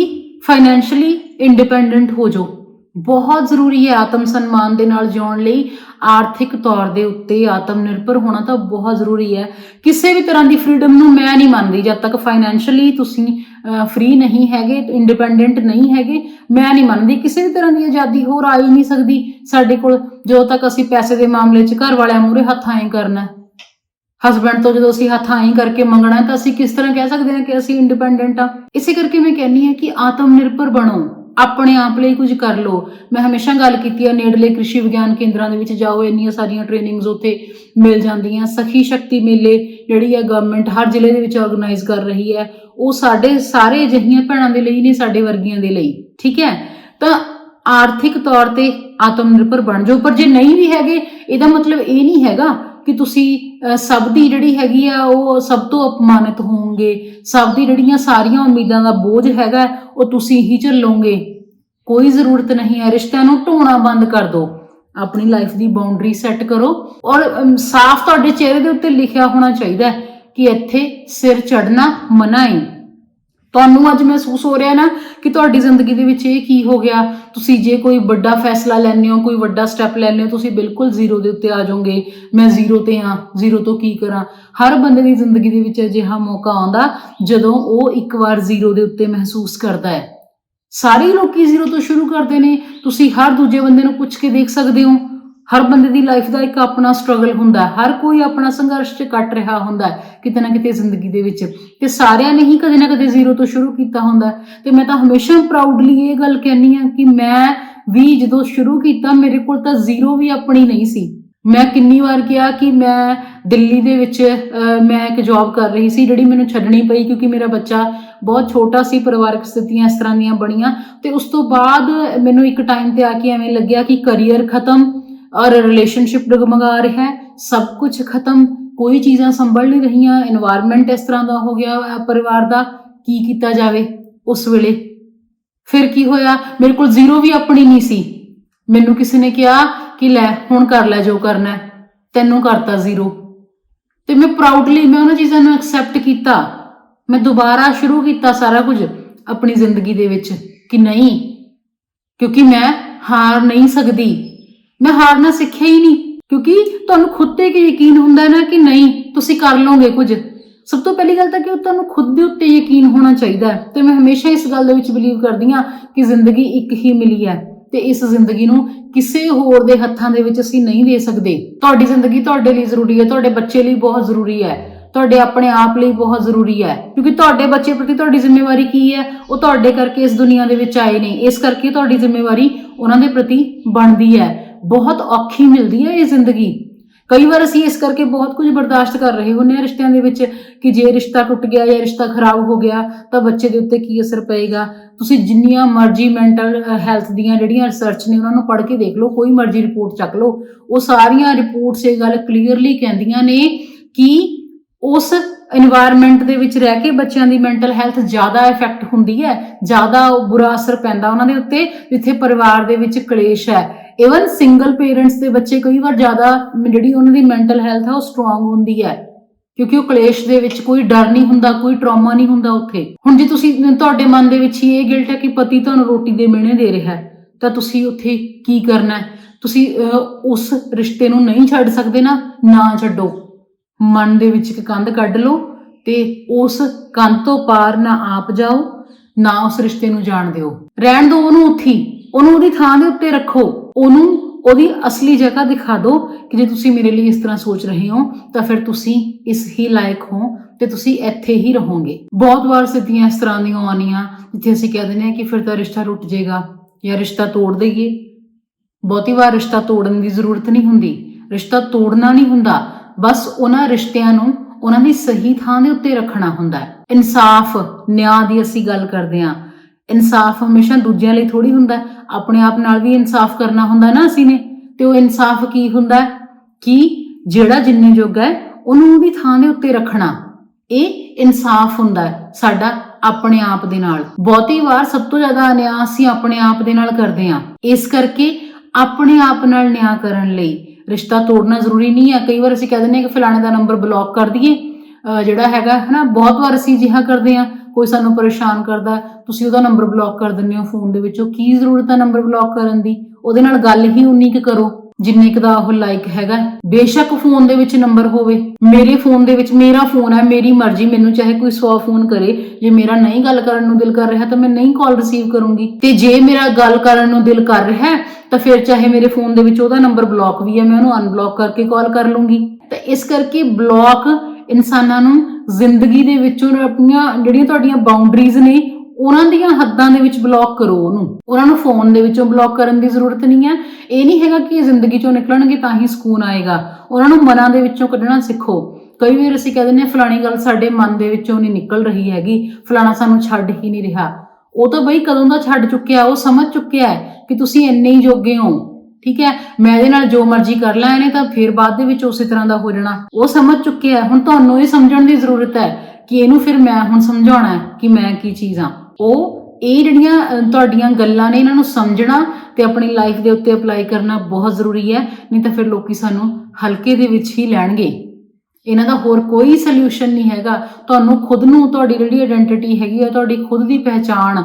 ਫਾਈਨੈਂਸ਼ੀਅਲੀ ਇੰਡੀਪੈਂਡੈਂਟ ਹੋ ਜਾਓ। ਬਹੁਤ ਜ਼ਰੂਰੀ ਹੈ ਆਤਮ ਸਨਮਾਨ ਦੇ ਨਾਲ ਜਿਉਣ ਲਈ। ਆਰਥਿਕ ਤੌਰ ਦੇ ਉੱਤੇ ਆਤਮ ਨਿਰਭਰ ਹੋਣਾ ਤਾਂ ਬਹੁਤ ਜ਼ਰੂਰੀ ਹੈ। ਕਿਸੇ ਵੀ ਤਰ੍ਹਾਂ ਦੀ ਫਰੀडम ਨੂੰ ਮੈਂ ਨਹੀਂ ਮੰਨਦੀ, ਜਦ ਤੱਕ ਫਾਈਨੈਂਸ਼ੀਅਲੀ ਤੁਸੀਂ ਫ੍ਰੀ ਨਹੀਂ ਹੈਗੇ ਇੰਡੀਪੈਂਡੈਂਟ ਨਹੀਂ ਹੈਗੇ, ਮੈਂ ਨਹੀਂ ਮੰਨਦੀ। ਕਿਸੇ ਵੀ ਤਰ੍ਹਾਂ ਦੀ ਆਜ਼ਾਦੀ ਹੋਰ ਆ ਹੀ ਨਹੀਂ ਸਕਦੀ। ਸਾਡੇ ਕੋਲ ਜਦੋਂ ਤੱਕ ਅਸੀਂ ਪੈਸੇ ਦੇ ਮਾਮਲੇ 'ਚ ਘਰ ਵਾਲਿਆਂ ਮੂਹਰੇ ਹੱਥ ਆਏ ਕਰਨਾ। ਹਸਬੰਡ ਤੋਂ ਜਦੋਂ ਅਸੀਂ ਹੱਥ ਐਂ ਕਰਕੇ ਮੰਗਣਾ ਤਾਂ ਅਸੀਂ ਕਿਸ ਤਰ੍ਹਾਂ ਕਹਿ ਸਕਦੇ ਹਾਂ ਕਿ ਅਸੀਂ ਇੰਡੀਪੈਂਡੈਂਟ ਆ ਇਸੇ ਕਰਕੇ ਮੈਂ ਕਹਿੰਨੀ ਹਾਂ ਕਿ ਆਤਮ ਨਿਰਭਰ ਬਣੋ। ਆਪਣੇ ਆਪ ਲਈ ਕੁਝ ਕਰ ਲਓ। ਮੈਂ ਹਮੇਸ਼ਾ ਗੱਲ ਕੀਤੀ ਆ, ਨੇੜਲੇ ਕ੍ਰਿਸ਼ੀ ਵਿਗਿਆਨ ਕੇਂਦਰਾਂ ਦੇ ਵਿੱਚ ਜਾਓ, ਇੰਨੀਆਂ ਸਾਰੀਆਂ ਟ੍ਰੇਨਿੰਗਸ ਉੱਥੇ ਮਿਲ ਜਾਂਦੀਆਂ। ਸਖੀ ਸ਼ਕਤੀ ਮੇਲੇ ਜਿਹੜੀ ਹੈ ਗਵਰਨਮੈਂਟ ਹਰ ਜ਼ਿਲ੍ਹੇ ਦੇ ਵਿੱਚ ਆਰਗੇਨਾਈਜ਼ ਕਰ ਰਹੀ ਹੈ। ਉਹ ਸਾਡੇ ਸਾਰੇ ਅਜਿਹੀਆਂ ਭੈਣਾਂ ਦੇ ਲਈ ਨੇ, ਸਾਡੇ ਵਰਗੀਆਂ ਦੇ ਲਈ। ਠੀਕ ਹੈ? ਤਾਂ ਆਰਥਿਕ ਤੌਰ ਤੇ ਆਤਮ ਨਿਰਭਰ ਬਣ ਜਾਓ। ਪਰ ਜੇ ਨਹੀਂ ਵੀ ਹੈਗੇ, ਇਹਦਾ ਮਤਲਬ ਇਹ ਨਹੀਂ ਹੈਗਾ ਕਿ ਤੁਸੀਂ ਸਭ ਦੀ ਜਿਹੜੀ ਹੈਗੀ ਆ, ਉਹ ਸਭ ਤੋਂ ਅਪਮਾਨਿਤ ਹੋਵੋਗੇ। ਸਭ ਦੀ ਜਿਹੜੀਆਂ ਸਾਰੀਆਂ ਉਮੀਦਾਂ ਦਾ ਬੋਝ ਹੈਗਾ, ਉਹ ਤੁਸੀਂ ਹੀ ਝੱਲੋਗੇ ਕੋਈ ਜ਼ਰੂਰਤ ਨਹੀਂ ਹੈ, ਰਿਸ਼ਤਿਆਂ ਨੂੰ ਢੋਣਾ ਬੰਦ ਕਰ ਦਿਓ ਆਪਣੀ ਲਾਈਫ ਦੀ ਬਾਉਂਡਰੀ ਸੈੱਟ ਕਰੋ। ਔਰ ਸਾਫ਼ ਤੁਹਾਡੇ ਚਿਹਰੇ ਦੇ ਉੱਤੇ ਲਿਖਿਆ ਹੋਣਾ ਚਾਹੀਦਾ ਕਿ ਇੱਥੇ ਸਿਰ ਚੜਨਾ ਮਨਾ ਹੈ। ਤੁਹਾਨੂੰ ਅੱਜ ਮਹਿਸੂਸ ਹੋ ਰਿਹਾ ਨਾ ਕਿ ਤੁਹਾਡੀ ਜ਼ਿੰਦਗੀ ਦੇ ਵਿੱਚ ਇਹ ਕੀ ਹੋ ਗਿਆ? ਤੁਸੀਂ ਜੇ ਕੋਈ ਵੱਡਾ ਫੈਸਲਾ ਲੈਂਦੇ ਹੋ, ਕੋਈ ਵੱਡਾ ਸਟੈਪ ਲੈਂਦੇ ਹੋ, ਤੁਸੀਂ ਬਿਲਕੁਲ ਜ਼ੀਰੋ ਦੇ ਉੱਤੇ ਆ ਜਾਓਗੇ। ਮੈਂ ਜ਼ੀਰੋ ਤੇ ਆ ਜ਼ੀਰੋ ਤੋਂ ਕੀ ਕਰਾਂ? ਹਰ ਬੰਦੇ ਦੀ ਜ਼ਿੰਦਗੀ ਦੇ ਵਿੱਚ ਅਜਿਹਾ ਮੌਕਾ ਆਉਂਦਾ ਜਦੋਂ ਉਹ ਇੱਕ ਵਾਰ ਜ਼ੀਰੋ ਦੇ ਉੱਤੇ ਮਹਿਸੂਸ ਕਰਦਾ ਹੈ। ਸਾਰੇ ਲੋਕੀ ਜ਼ੀਰੋ ਤੋਂ ਸ਼ੁਰੂ ਕਰਦੇ ਨੇ। ਤੁਸੀਂ ਹਰ ਦੂਜੇ ਬੰਦੇ ਨੂੰ ਪੁੱਛ ਕੇ ਦੇਖ ਸਕਦੇ ਹੋ। ਹਰ ਬੰਦੇ ਦੀ ਲਾਈਫ ਦਾ ਇੱਕ ਆਪਣਾ ਸਟਰਗਲ ਹੁੰਦਾ ਹਰ ਕੋਈ ਆਪਣਾ ਸੰਘਰਸ਼ ਚ ਕੱਟ ਰਿਹਾ ਹੁੰਦਾ ਕਿਤੇ ਨਾ ਕਿਤੇ ਜ਼ਿੰਦਗੀ ਦੇ ਵਿੱਚ। ਤੇ ਸਾਰਿਆਂ ਨੇ ਹੀ ਕਦੇ ਨਾ ਕਦੇ ਜ਼ੀਰੋ ਤੋਂ ਸ਼ੁਰੂ ਕੀਤਾ ਹੁੰਦਾ ਹੈ। ਤੇ ਮੈਂ ਤਾਂ ਹਮੇਸ਼ਾ ਪ੍ਰਾਊਡਲੀ ਇਹ ਗੱਲ ਕਹਿੰਨੀ ਆ ਕਿ ਮੈਂ ਵੀ ਜਦੋਂ ਸ਼ੁਰੂ ਕੀਤਾ, ਮੇਰੇ ਕੋਲ ਤਾਂ ਜ਼ੀਰੋ ਵੀ ਆਪਣੀ ਨਹੀਂ ਸੀ। ਮੈਂ ਕਿੰਨੀ ਵਾਰ ਕਿਹਾ ਕਿ ਮੈਂ ਦਿੱਲੀ ਦੇ ਵਿੱਚ ਮੈਂ ਇੱਕ ਜੌਬ ਕਰ ਰਹੀ ਸੀ, ਜਿਹੜੀ ਮੈਨੂੰ ਛੱਡਣੀ ਪਈ ਕਿਉਂਕਿ ਮੇਰਾ ਬੱਚਾ ਬਹੁਤ ਛੋਟਾ ਸੀ, ਪਰਿਵਾਰਕ ਸਥਿਤੀਆਂ ਇਸ ਤਰ੍ਹਾਂ ਦੀਆਂ ਬਣੀਆਂ। ਤੇ ਉਸ ਤੋਂ ਬਾਅਦ ਮੈਨੂੰ ਇੱਕ ਟਾਈਮ ਤੇ ਆ ਕੇ ਐਵੇਂ ਲੱਗਿਆ ਕਿ ਕੈਰੀਅਰ ਖਤਮ ਔਰ ਰਿਲੇਸ਼ਨਸ਼ਿਪ ਡਗਮਗਾ ਰਿਹਾ ਹੈ, ਸਭ ਕੁਝ ਖਤਮ, ਕੋਈ ਚੀਜ਼ਾਂ ਸੰਭਲ ਨਹੀਂ ਰਹੀਆਂ এনवायरमेंट ਇਸ ਤਰ੍ਹਾਂ ਦਾ ਹੋ ਗਿਆ ਪਰਿਵਾਰ ਦਾ, ਕੀ ਕੀਤਾ ਜਾਵੇ ਉਸ ਵੇਲੇ? ਫਿਰ ਕੀ ਹੋਇਆ? ਮੇਰੇ ਕੋਲ ਜ਼ੀਰੋ ਵੀ ਆਪਣੀ ਨਹੀਂ ਸੀ। ਮੈਨੂੰ ਕਿਸੇ ਨੇ ਕਿਹਾ ਕਿ ਲੈ, ਹੁਣ ਕਰ ਲੈ ਜੋ ਕਰਨਾ ਤੈਨੂੰ ਕਰਤਾ ਜ਼ੀਰੋ। ਤੇ ਮੈਂ ਪ੍ਰਾਊਡਲੀ ਮੈਂ ਉਹਨਾਂ ਚੀਜ਼ਾਂ ਨੂੰ ਐਕਸੈਪਟ ਕੀਤਾ। ਮੈਂ ਦੁਬਾਰਾ ਸ਼ੁਰੂ ਕੀਤਾ ਸਾਰਾ ਕੁਝ ਆਪਣੀ ਜ਼ਿੰਦਗੀ ਦੇ ਵਿੱਚ ਕਿ ਨਹੀਂ, ਕਿਉਂਕਿ ਮੈਂ ਹਾਰ ਨਹੀਂ ਸਕਦੀ। ਮੈਂ ਹਾਰਨਾ ਸਿੱਖਿਆ ਹੀ ਨਹੀਂ। ਕਿਉਂਕਿ ਤੁਹਾਨੂੰ ਖੁਦ ਤੇ ਕਿ ਯਕੀਨ ਹੁੰਦਾ ਹੈ ਨਾ ਕਿ ਨਹੀਂ, ਤੁਸੀਂ ਕਰ ਲਓਗੇ ਕੁਝ। ਸਭ ਤੋਂ ਪਹਿਲੀ ਗੱਲ ਤਾਂ ਕਿ ਤੁਹਾਨੂੰ ਖੁਦ ਦੇ ਉੱਤੇ ਯਕੀਨ ਹੋਣਾ ਚਾਹੀਦਾ ਹੈ। ਤੇ ਮੈਂ ਹਮੇਸ਼ਾ ਇਸ ਗੱਲ ਦੇ ਵਿੱਚ ਬਲੀਵ ਕਰਦੀ ਹਾਂ ਕਿ ਜ਼ਿੰਦਗੀ ਇੱਕ ਹੀ ਮਿਲੀ ਹੈ। ਤੇ ਇਸ ਜ਼ਿੰਦਗੀ ਨੂੰ ਕਿਸੇ ਹੋਰ ਦੇ ਹੱਥਾਂ ਦੇ ਵਿੱਚ ਅਸੀਂ ਨਹੀਂ ਦੇ ਸਕਦੇ। ਤੁਹਾਡੀ ਜ਼ਿੰਦਗੀ ਤੁਹਾਡੇ ਲਈ ਜ਼ਰੂਰੀ ਹੈ, ਤੁਹਾਡੇ ਬੱਚੇ ਲਈ ਬਹੁਤ ਜ਼ਰੂਰੀ ਹੈ, ਤੁਹਾਡੇ ਆਪਣੇ ਆਪ ਲਈ ਬਹੁਤ ਜ਼ਰੂਰੀ ਹੈ। ਕਿਉਂਕਿ ਤੁਹਾਡੇ ਬੱਚੇ ਪ੍ਰਤੀ ਤੁਹਾਡੀ ਜ਼ਿੰਮੇਵਾਰੀ ਕੀ ਹੈ? ਉਹ ਤੁਹਾਡੇ ਕਰਕੇ ਇਸ ਦੁਨੀਆ ਦੇ ਵਿੱਚ ਆਏ ਨੇ। ਇਸ ਕਰਕੇ ਤੁਹਾਡੀ ਜ਼ਿੰਮੇਵਾਰੀ ਉਹਨਾਂ ਦੇ ਪ੍ਰਤੀ ਬਣਦੀ ਹੈ। ਬਹੁਤ ਔਖੀ ਮਿਲਦੀ ਹੈ ਇਹ ਜ਼ਿੰਦਗੀ। ਕਈ ਵਾਰ ਅਸੀਂ ਇਸ ਕਰਕੇ ਬਹੁਤ ਕੁਝ ਬਰਦਾਸ਼ਤ ਕਰ ਰਹੇ ਹੁੰਨੇ ਆ ਰਿਸ਼ਤਿਆਂ ਦੇ ਵਿੱਚ ਕਿ ਜੇ ਰਿਸ਼ਤਾ ਟੁੱਟ ਗਿਆ ਜਾਂ ਰਿਸ਼ਤਾ ਖਰਾਬ ਹੋ ਗਿਆ, ਤਾਂ ਬੱਚੇ ਦੇ ਉੱਤੇ ਕੀ ਅਸਰ ਪਏਗਾ? ਤੁਸੀਂ ਜਿੰਨੀਆਂ ਮਰਜ਼ੀ ਮੈਂਟਲ ਹੈਲਥ ਦੀਆਂ ਜਿਹੜੀਆਂ ਰਿਸਰਚ ਨੇ ਉਹਨਾਂ ਨੂੰ ਪੜ੍ਹ ਕੇ ਦੇਖ ਲਓ, ਕੋਈ ਮਰਜ਼ੀ ਰਿਪੋਰਟ ਚੱਕ ਲਓ। ਉਹ ਸਾਰੀਆਂ ਰਿਪੋਰਟਸ ਇਹ ਗੱਲ ਕਲੀਅਰਲੀ ਕਹਿੰਦੀਆਂ ਨੇ ਕਿ ਉਸ এনवायरमेंट ਦੇ ਵਿੱਚ ਰਹਿ ਕੇ ਬੱਚਿਆਂ ਦੀ ਮੈਂਟਲ ਹੈਲਥ ਜ਼ਿਆਦਾ ਇਫੈਕਟ ਹੁੰਦੀ ਹੈ, ਜ਼ਿਆਦਾ ਬੁਰਾ ਅਸਰ ਪੈਂਦਾ ਉਹਨਾਂ ਦੇ ਉੱਤੇ, ਜਿੱਥੇ ਪਰਿਵਾਰ ਦੇ ਵਿੱਚ ਕਲੇਸ਼ ਹੈ। ਇਵਨ ਸਿੰਗਲ ਪੇਰੈਂਟਸ ਦੇ ਬੱਚੇ ਕਈ ਵਾਰ ਜ਼ਿਆਦਾ ਜਿਹੜੀ ਉਹਨਾਂ ਦੀ ਮੈਂਟਲ ਹੈਲਥ ਹੈ ਉਹ ਸਟਰੋਂਗ ਹੁੰਦੀ ਹੈ। ਕਿਉਂਕਿ ਉਹ ਕਲੇਸ਼ ਦੇ ਵਿੱਚ ਕੋਈ ਡਰ ਨਹੀਂ ਹੁੰਦਾ, ਕੋਈ ਟਰਾਮਾ ਨਹੀਂ ਹੁੰਦਾ ਉੱਥੇ। ਹੁਣ ਜੇ ਤੁਸੀਂ ਤੁਹਾਡੇ ਮਨ ਦੇ ਵਿੱਚ ਹੀ ਇਹ ਗਿਲਟ ਹੈ ਕਿ ਪਤੀ ਤੁਹਾਨੂੰ ਰੋਟੀ ਦੇ ਮਿਹਣੇ ਦੇ ਰਿਹਾ ਹੈ, ਤਾਂ ਤੁਸੀਂ ਉੱਥੇ ਕੀ ਕਰਨਾ ਹੈ? ਤੁਸੀਂ ਉਸ ਰਿਸ਼ਤੇ ਨੂੰ ਨਹੀਂ ਛੱਡ ਸਕਦੇ ਨਾ ਨਾ ਛੱਡੋ। ਮਨ ਦੇ ਵਿੱਚ ਇੱਕ ਕੰਧ ਕੱਢ ਲਓ ਤੇ ਉਸ ਕੰਧ ਤੋਂ ਪਾਰ ਨਾ ਆਪ ਜਾਓ, ਨਾ ਉਸ ਰਿਸ਼ਤੇ ਨੂੰ ਜਾਣ ਦਿਓ। ਰਹਿਣ ਦਿਓ ਉਹਨੂੰ ਉੱਥੇ ਉਹਨੂੰ ਉਹਦੀ ਥਾਂ ਦੇ ਉੱਤੇ ਰੱਖੋ। ਉਹਨੂੰ ਉਹਦੀ ਅਸਲੀ ਜਗ੍ਹਾ ਦਿਖਾ ਦਿਓ ਕਿ ਜੇ ਤੁਸੀਂ ਮੇਰੇ ਲਈ ਇਸ ਤਰ੍ਹਾਂ ਸੋਚ ਰਹੇ ਹੋ, ਤਾਂ ਫਿਰ ਤੁਸੀਂ ਇਸ ਹੀ ਲਾਇਕ ਹੋ ਤੇ ਤੁਸੀਂ ਇੱਥੇ ਹੀ ਰਹੋਗੇ। ਬਹੁਤ ਵਾਰ ਸਥਿਤੀਆਂ ਇਸ ਤਰ੍ਹਾਂ ਦੀਆਂ ਆਉਣੀਆਂ, ਜਿੱਥੇ ਅਸੀਂ ਕਹਿ ਦਿੰਦੇ ਹਾਂ ਕਿ ਫਿਰ ਤਾਂ ਰਿਸ਼ਤਾ ਟੁੱਟ ਜਾਏਗਾ ਜਾਂ ਰਿਸ਼ਤਾ ਤੋੜ ਦੇਈਏ। ਬਹੁਤੀ ਵਾਰ ਰਿਸ਼ਤਾ ਤੋੜਨ ਦੀ ਜ਼ਰੂਰਤ ਨਹੀਂ ਹੁੰਦੀ, ਰਿਸ਼ਤਾ ਤੋੜਨਾ ਨਹੀਂ ਹੁੰਦਾ, ਬਸ ਉਹਨਾਂ ਰਿਸ਼ਤਿਆਂ ਨੂੰ ਉਹਨਾਂ ਦੀ ਸਹੀ ਥਾਂ ਦੇ ਉੱਤੇ ਰੱਖਣਾ ਹੁੰਦਾ ਹੈ। ਇਨਸਾਫ, ਨਿਆਂ ਦੀ ਅਸੀਂ ਗੱਲ ਕਰਦੇ ਹਾਂ। ਇਨਸਾਫ ਹਮੇਸ਼ਾ ਦੂਜਿਆਂ ਲਈ ਥੋੜੀ ਹੁੰਦਾ ਆਪਣੇ ਆਪ ਨਾਲ ਵੀ ਇਨਸਾਫ ਕਰਨਾ ਹੁੰਦਾ ਨਾ ਅਸੀਂ ਨੇ, ਤੇ ਉਹ ਇਨਸਾਫ ਕੀ ਹੁੰਦਾ ਕਿ ਜਿਹੜਾ ਜਿੰਨੇ ਜੋਗਾ ਹੈ, ਉਹਨੂੰ ਉਹਦੀ ਥਾਂ ਦੇ ਉੱਤੇ ਰੱਖਣਾ। ਇਹ ਇਨਸਾਫ ਹੁੰਦਾ ਹੈ ਸਾਡਾ ਆਪਣੇ ਆਪ ਦੇ ਨਾਲ। ਬਹੁਤੀ ਵਾਰ ਸਭ ਤੋਂ ਜ਼ਿਆਦਾ ਅਨਿਆਂ ਅਸੀਂ ਆਪਣੇ ਆਪ ਦੇ ਨਾਲ ਕਰਦੇ ਹਾਂ। ਇਸ ਕਰਕੇ ਆਪਣੇ ਆਪ ਨਾਲ ਨਿਆਂ ਕਰਨ ਲਈ ਰਿਸ਼ਤਾ ਤੋੜਨਾ ਜ਼ਰੂਰੀ ਨਹੀਂ ਹੈ। ਕਈ ਵਾਰ ਅਸੀਂ ਕਹਿ ਦਿੰਦੇ ਹਾਂ ਕਿ ਫਲਾਣੇ ਦਾ ਨੰਬਰ ਬਲੌਕ ਕਰ ਦਈਏ। ਜਿਹੜਾ ਹੈਗਾ ਹਨਾ, ਬਹੁਤ ਵਾਰ ਅਸੀਂ ਜਿਹਾ ਕਰਦੇ ਹਾਂ। ਕੋਈ ਸਾਨੂੰ ਪਰੇਸ਼ਾਨ ਕਰਦਾ, ਤੁਸੀਂ ਉਹਦਾ ਨੰਬਰ ਬਲੌਕ ਕਰ ਦਿੰਦੇ ਹੋ ਫੋਨ ਦੇ ਵਿੱਚੋਂ। ਕੀ ਜ਼ਰੂਰਤ ਹੈ ਨੰਬਰ ਬਲੌਕ ਕਰਨ ਦੀ? ਉਹਦੇ ਨਾਲ ਗੱਲ ਹੀ ਉਨੀ ਕੁ ਕਰੋ, ਜਿੰਨੇ ਕੁ ਦਾ ਉਹ ਲਾਈਕ ਹੈਗਾ। ਬੇਸ਼ੱਕ ਫੋਨ ਦੇ ਵਿੱਚ ਨੰਬਰ ਹੋਵੇ। ਮੇਰੇ ਫੋਨ ਦੇ ਵਿੱਚ ਮੇਰਾ ਫੋਨ ਹੈ, ਮੇਰੀ ਮਰਜ਼ੀ, ਮੈਨੂੰ ਚਾਹੇ ਕੋਈ 100 ਫੋਨ ਕਰੇ। ਜੇ ਮੇਰਾ ਨਹੀਂ ਗੱਲ ਕਰਨ ਨੂੰ ਦਿਲ ਕਰ ਰਿਹਾ, ਤਾਂ ਮੈਂ ਨਹੀਂ ਕਾਲ ਰਿਸੀਵ ਕਰੂੰਗੀ। ਤੇ ਜੇ ਮੇਰਾ ਗੱਲ ਕਰਨ ਨੂੰ ਦਿਲ ਕਰ ਰਿਹਾ ਤਾਂ ਫਿਰ ਚਾਹੇ ਮੇਰੇ ਫੋਨ ਦੇ ਵਿੱਚ ਉਹਦਾ ਨੰਬਰ ਬਲੌਕ ਵੀ ਹੈ, ਮੈਂ ਉਹਨੂੰ ਅਨਬਲੌਕ ਕਰਕੇ ਕਾਲ ਕਰ ਲੂੰਗੀ। ਤਾਂ ਇਸ ਕਰਕੇ ਬਲੌਕ ਇਨਸਾਨਾਂ ਨੂੰ ਜ਼ਿੰਦਗੀ ਦੇ ਵਿੱਚੋਂ ਆਪਣੀਆਂ ਜਿਹੜੀਆਂ ਤੁਹਾਡੀਆਂ ਬਾਉਂਡਰੀਜ਼ ਨੇ, ਉਹਨਾਂ ਦੀਆਂ ਹੱਦਾਂ ਦੇ ਵਿੱਚ ਬਲੌਕ ਕਰੋ ਉਹਨੂੰ। ਉਹਨਾਂ ਨੂੰ ਫੋਨ ਦੇ ਵਿੱਚੋਂ ਬਲੌਕ ਕਰਨ ਦੀ ਜ਼ਰੂਰਤ ਨਹੀਂ ਹੈ। ਇਹ ਨਹੀਂ ਹੈਗਾ ਕਿ ਇਹ ਜ਼ਿੰਦਗੀ ਚੋਂ ਨਿਕਲਣਗੇ ਤਾਂ ਹੀ ਸਕੂਨ ਆਏਗਾ। ਉਹਨਾਂ ਨੂੰ ਮਨਾਂ ਦੇ ਵਿੱਚੋਂ ਕੱਢਣਾ ਸਿੱਖੋ। ਕਈ ਵਾਰ ਅਸੀਂ ਕਹਿ ਦਿੰਦੇ ਹਾਂ, ਫਲਾਣੀ ਗੱਲ ਸਾਡੇ ਮਨ ਦੇ ਵਿੱਚੋਂ ਨਹੀਂ ਨਿਕਲ ਰਹੀ ਹੈਗੀ। ਫਲਾਣਾ ਸਾਨੂੰ ਛੱਡ ਹੀ ਨਹੀਂ ਰਿਹਾ। ਉਹ ਤਾਂ ਬਈ ਕਦੋਂ ਦਾ ਛੱਡ ਚੁੱਕਿਆ, ਉਹ ਸਮਝ ਚੁੱਕਿਆ ਹੈ ਕਿ ਤੁਸੀਂ ਇੰਨੇ ਹੀ ਜੋਗੇ ਹੋ। ਠੀਕ ਹੈ? ਮੈਂ ਇਹਦੇ ਨਾਲ ਜੋ ਮਰਜ਼ੀ ਕਰ ਲਾਂ ਇਹਨੇ ਤਾਂ ਫਿਰ ਬਾਅਦ ਦੇ ਵਿੱਚ ਉਸੇ ਤਰ੍ਹਾਂ ਦਾ ਹੋ ਜਾਣਾ। ਉਹ ਸਮਝ ਚੁੱਕਿਆ ਹੈ ਹੁਣ ਤੁਹਾਨੂੰ ਇਹ ਸਮਝਣ ਦੀ ਜ਼ਰੂਰਤ ਹੈ ਕਿ ਇਹਨੂੰ ਫਿਰ ਮੈਂ ਹੁਣ ਸਮਝਾਉਣਾ ਕਿ ਮੈਂ ਕੀ ਚੀਜ਼ ਹਾਂ। ਉਹ ਇਹ ਜਿਹੜੀਆਂ ਤੁਹਾਡੀਆਂ ਗੱਲਾਂ ਨੇ ਇਹਨਾਂ ਨੂੰ ਸਮਝਣਾ ਤੇ ਆਪਣੀ ਲਾਈਫ ਦੇ ਉੱਤੇ ਅਪਲਾਈ ਕਰਨਾ ਬਹੁਤ ਜ਼ਰੂਰੀ ਹੈ, ਨਹੀਂ ਤਾਂ ਫਿਰ ਲੋਕੀ ਸਾਨੂੰ ਹਲਕੇ ਦੇ ਵਿੱਚ ਹੀ ਲੈਣਗੇ। ਇਹਨਾਂ ਦਾ ਹੋਰ ਕੋਈ ਸੋਲੂਸ਼ਨ ਨਹੀਂ ਹੈਗਾ। ਤੁਹਾਨੂੰ ਖੁਦ ਨੂੰ ਤੁਹਾਡੀ ਜਿਹੜੀ ਆਇਡੈਂਟੀਟੀ ਹੈਗੀ ਹੈ ਤੁਹਾਡੀ ਖੁਦ ਦੀ ਪਹਿਚਾਣ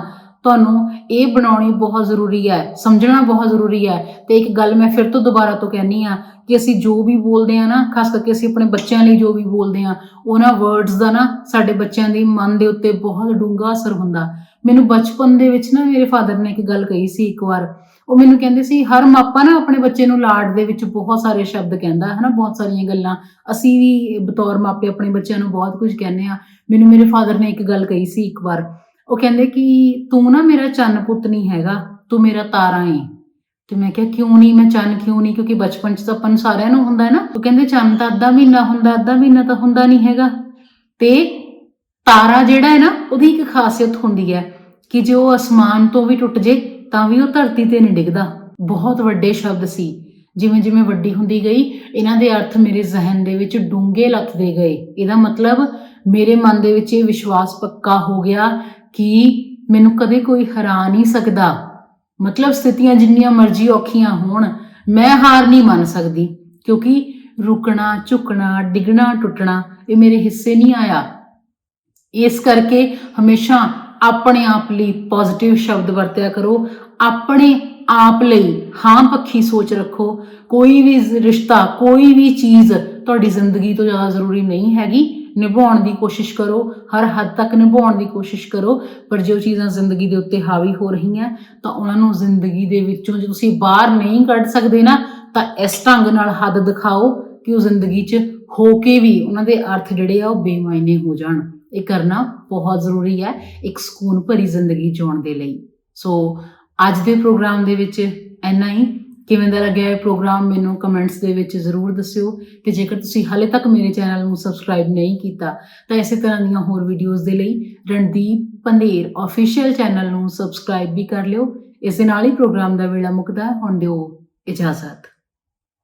ਤੁਹਾਨੂੰ ਇਹ ਬਣਾਉਣੀ ਬਹੁਤ ਜ਼ਰੂਰੀ ਹੈ, ਸਮਝਣਾ ਬਹੁਤ ਜ਼ਰੂਰੀ ਹੈ। ਤੇ ਇੱਕ ਗੱਲ ਮੈਂ ਫਿਰ ਤੋਂ ਦੁਬਾਰਾ ਤੋਂ ਕਹਿਣੀ ਆ ਕਿ ਅਸੀਂ ਜੋ ਵੀ ਬੋਲਦੇ ਆ ਨਾ, ਖਾਸ ਕਰਕੇ ਅਸੀਂ ਆਪਣੇ ਬੱਚਿਆਂ ਲਈ ਜੋ ਵੀ ਬੋਲਦੇ ਆ ਉਹਨਾਂ ਵਰਡਸ ਦਾ ਨਾ ਸਾਡੇ ਬੱਚਿਆਂ ਦੇ ਮਨ ਦੇ ਉੱਤੇ ਬਹੁਤ ਡੂੰਘਾ ਅਸਰ ਹੁੰਦਾ। ਮੈਨੂੰ ਬਚਪਨ ਦੇ ਵਿੱਚ ਨਾ ਮੇਰੇ ਫਾਦਰ ਨੇ ਇੱਕ ਗੱਲ ਕਹੀ ਸੀ ਇੱਕ ਵਾਰ। ਉਹ ਮੈਨੂੰ ਕਹਿੰਦੇ ਸੀ, ਹਰ ਮਾਪਾ ਨਾ ਆਪਣੇ ਬੱਚੇ ਨੂੰ ਲਾਡ ਦੇ ਵਿੱਚ ਬਹੁਤ ਸਾਰੇ ਸ਼ਬਦ ਕਹਿੰਦਾ ਹੈ ਨਾ ਬਹੁਤ ਸਾਰੀਆਂ ਗੱਲਾਂ। ਅਸੀਂ ਵੀ ਬਤੌਰ ਮਾਪੇ ਆਪਣੇ ਬੱਚਿਆਂ ਨੂੰ ਬਹੁਤ ਕੁਝ ਕਹਿੰਦੇ ਆ ਮੈਨੂੰ ਮੇਰੇ ਫਾਦਰ ਨੇ ਇੱਕ ਗੱਲ ਕਹੀ ਸੀ ਇੱਕ ਵਾਰ। ਉਹ ਕਹਿੰਦੇ ਕਿ ਤੂੰ ਨਾ ਮੇਰਾ ਚੰਨ ਪੁੱਤ ਨਹੀਂ ਹੈਗਾ, ਤੂੰ ਮੇਰਾ ਤਾਰਾ ਏ। ਤੇ ਮੈਂ ਕਿਹਾ, ਕਿਉਂ ਨਹੀਂ? ਮੈਂ ਚੰਨ ਕਿਉਂ ਨਹੀਂ? ਕਿਉਂਕਿ ਬਚਪਨ 'ਚ ਤਾਂ ਆਪਾਂ ਨੂੰ ਸਾਰਿਆਂ ਨੂੰ ਹੁੰਦਾ ਹੈ ਨਾ। ਉਹ ਕਹਿੰਦੇ, ਚੰਨ ਤਾਂ ਅੱਧਾ ਮਹੀਨਾ ਹੁੰਦਾ, ਅੱਧਾ ਮਹੀਨਾ ਤਾਂ ਹੁੰਦਾ ਨਹੀਂ ਹੈਗਾ। ਤੇ ਤਾਰਾ ਜਿਹੜਾ ਹੈ ਨਾ, ਉਹਦੀ ਇੱਕ ਖਾਸੀਅਤ ਹੁੰਦੀ ਹੈ ਕਿ ਜੇ ਉਹ ਅਸਮਾਨ ਤੋਂ ਵੀ ਟੁੱਟ ਜੇ, ਤਾਂ ਵੀ ਉਹ ਧਰਤੀ ਤੇ ਨਹੀਂ ਡਿੱਗਦਾ। ਬਹੁਤ ਵੱਡੇ ਸ਼ਬਦ ਸੀ। ਜਿਵੇਂ ਜਿਵੇਂ ਵੱਡੀ ਹੁੰਦੀ ਗਈ, ਇਹਨਾਂ ਦੇ ਅਰਥ ਮੇਰੇ ਜ਼ਿਹਨ ਦੇ ਵਿੱਚ ਡੂੰਘੇ ਲੱਥਦੇ ਗਏ। ਇਹਦਾ ਮਤਲਬ, ਮੇਰੇ ਮਨ ਦੇ ਵਿੱਚ ਇਹ ਵਿਸ਼ਵਾਸ ਪੱਕਾ ਹੋ ਗਿਆ ਕਿ ਮੈਨੂੰ ਕਦੇ ਕੋਈ ਹਰਾ ਨਹੀਂ ਸਕਦਾ। ਮਤਲਬ ਸਥਿਤੀਆਂ ਜਿੰਨੀਆਂ ਮਰਜ਼ੀ ਔਖੀਆਂ ਹੋਣ, ਮੈਂ ਹਾਰ ਨਹੀਂ ਮੰਨ ਸਕਦੀ, ਕਿਉਂਕਿ ਰੁਕਣਾ, ਝੁਕਣਾ, ਡਿੱਗਣਾ, ਟੁੱਟਣਾ ਇਹ ਮੇਰੇ ਹਿੱਸੇ ਨਹੀਂ ਆਇਆ। ਇਸ ਕਰਕੇ ਹਮੇਸ਼ਾ ਆਪਣੇ ਆਪ ਲਈ ਪੋਜ਼ਿਟਿਵ ਸ਼ਬਦ ਵਰਤਿਆ ਕਰੋ। ਆਪਣੇ ਆਪ ਲਈ ਹਾਂ ਪੱਖੀ ਸੋਚ ਰੱਖੋ। ਕੋਈ ਵੀ ਰਿਸ਼ਤਾ, ਕੋਈ ਵੀ ਚੀਜ਼ ਤੁਹਾਡੀ ਜ਼ਿੰਦਗੀ ਤੋਂ ਜ਼ਿਆਦਾ ਜ਼ਰੂਰੀ ਨਹੀਂ ਹੈਗੀ। ਨਿਭਾਉਣ ਦੀ ਕੋਸ਼ਿਸ਼ ਕਰੋ, ਹਰ ਹੱਦ ਤੱਕ ਨਿਭਾਉਣ ਦੀ ਕੋਸ਼ਿਸ਼ ਕਰੋ, ਪਰ ਜੇ ਉਹ ਚੀਜ਼ਾਂ ਜ਼ਿੰਦਗੀ ਦੇ ਉੱਤੇ ਹਾਵੀ ਹੋ ਰਹੀਆਂ, ਤਾਂ ਉਹਨਾਂ ਨੂੰ ਜ਼ਿੰਦਗੀ ਦੇ ਵਿੱਚੋਂ ਜੇ ਤੁਸੀਂ ਬਾਹਰ ਨਹੀਂ ਕੱਢ ਸਕਦੇ ਨਾ, ਤਾਂ ਇਸ ਢੰਗ ਨਾਲ ਹੱਦ ਦਿਖਾਓ ਕਿ ਉਹ ਜ਼ਿੰਦਗੀ 'ਚ ਹੋ ਕੇ ਵੀ ਉਹਨਾਂ ਦੇ ਅਰਥ ਜਿਹੜੇ ਆ ਉਹ ਬੇਮਾਇਨੇ ਹੋ ਜਾਣ। ਇਹ ਕਰਨਾ ਬਹੁਤ ਜ਼ਰੂਰੀ ਹੈ ਇੱਕ ਸਕੂਨ ਭਰੀ ਜ਼ਿੰਦਗੀ ਜਿਉਣ ਦੇ ਲਈ। ਸੋ ਅੱਜ ਦੇ ਪ੍ਰੋਗਰਾਮ ਦੇ ਵਿੱਚ ਇੰਨਾ ਹੀ। ਕਿਵੇਂ ਦਾ ਲੱਗਿਆ ਇਹ ਪ੍ਰੋਗਰਾਮ, ਮੈਨੂੰ ਕਮੈਂਟਸ ਦੇ ਵਿੱਚ ਜ਼ਰੂਰ ਦੱਸਿਓ ਤੇ ਜੇਕਰ ਤੁਸੀਂ ਹਾਲੇ ਤੱਕ ਮੇਰੇ ਚੈਨਲ ਨੂੰ ਸਬਸਕ੍ਰਾਈਬ ਨਹੀਂ ਕੀਤਾ, ਤਾਂ ਇਸੇ ਤਰ੍ਹਾਂ ਦੀਆਂ ਹੋਰ ਵੀਡੀਓਜ਼ ਦੇ ਲਈ ਰਣਦੀਪ ਪੰਧੇਰ ਅਫੀਸ਼ੀਅਲ ਚੈਨਲ ਨੂੰ ਸਬਸਕ੍ਰਾਈਬ ਵੀ ਕਰ ਲਿਓ। ਇਸ ਦੇ ਨਾਲ ਹੀ ਪ੍ਰੋਗਰਾਮ ਦਾ ਵੇਲਾ ਮੁੱਕਦਾ ਹੁਣ ਦਿਓ ਇਜਾਜ਼ਤ।